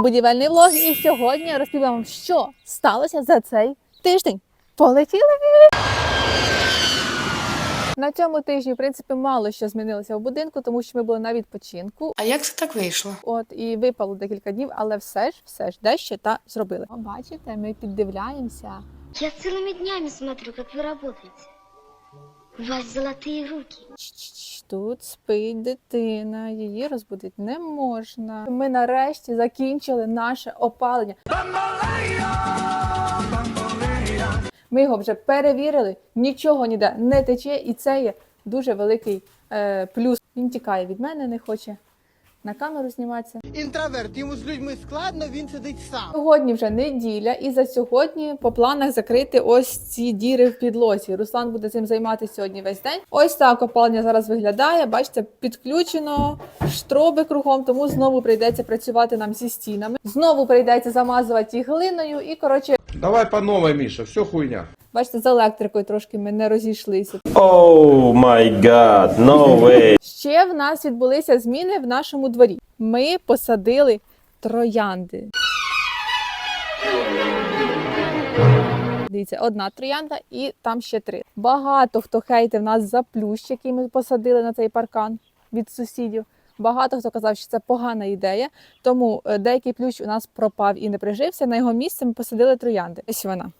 Будівельний влог, і сьогодні я розповім вам, що сталося за цей тиждень. Полетіли! На цьому тижні, в принципі, мало що змінилося в будинку, тому що ми були на відпочинку. А як це так вийшло? От і випало декілька днів, але все ж, все ж дещо та зробили. О, бачите, ми піддивляємося. Я целыми днями смотрю, как вы работаете. У вас золотые руки. Тут спить дитина, її розбудити не можна. Ми нарешті закінчили наше опалення. Ми його вже перевірили, нічого ніде не тече, і це є дуже великий е, плюс. Він тікає від мене, не хоче на камеру зніматися. Інтроверт, йому з людьми складно, він сидить сам. Сьогодні вже неділя, і за сьогодні по планах закрити ось ці діри в підлозі. Руслан буде цим займатися сьогодні весь день. Ось так опалення зараз виглядає. Бачите, підключено штроби кругом, тому знову прийдеться працювати нам зі стінами. Знову прийдеться замазувати їх глиною. І коротше, Давай по новой, Миша, все хуйня. Бачите, з електрикою трошки ми не розійшлися. Oh my god, no way. Ще в нас відбулися зміни в нашому дворі. Ми посадили троянди. Дивіться, одна троянда і там ще три. Багато хто хейтив нас за плющ, який ми посадили на цей паркан від сусідів. Багато хто казав, що це погана ідея, тому е, деякий плющ у нас пропав і не прижився. На його місце ми посадили троянди. Ось вона.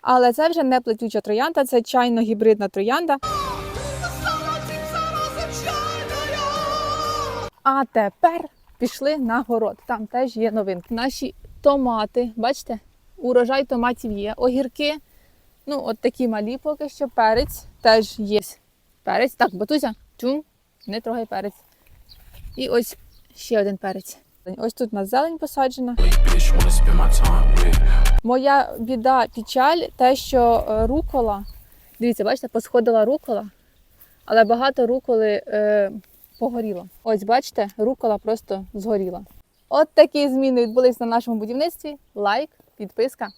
Але це вже не плетюча троянда, це чайно-гібридна троянда. А тепер пішли на город. Там теж є новинки. Наші томати, бачите, урожай томатів є. Огірки, ну, от такі малі поки що. Перець теж є. Перець. Так, батузя, чум, не трогай перець. І ось ще один перець. Ось тут у нас зелень посаджена. Моя біда, печаль, те, що е, рукола, дивіться, бачите, посходила рукола, але багато руколи е, погоріло. Ось бачите, рукола просто згоріла. От такі зміни відбулись на нашому будівництві. Лайк, підписка.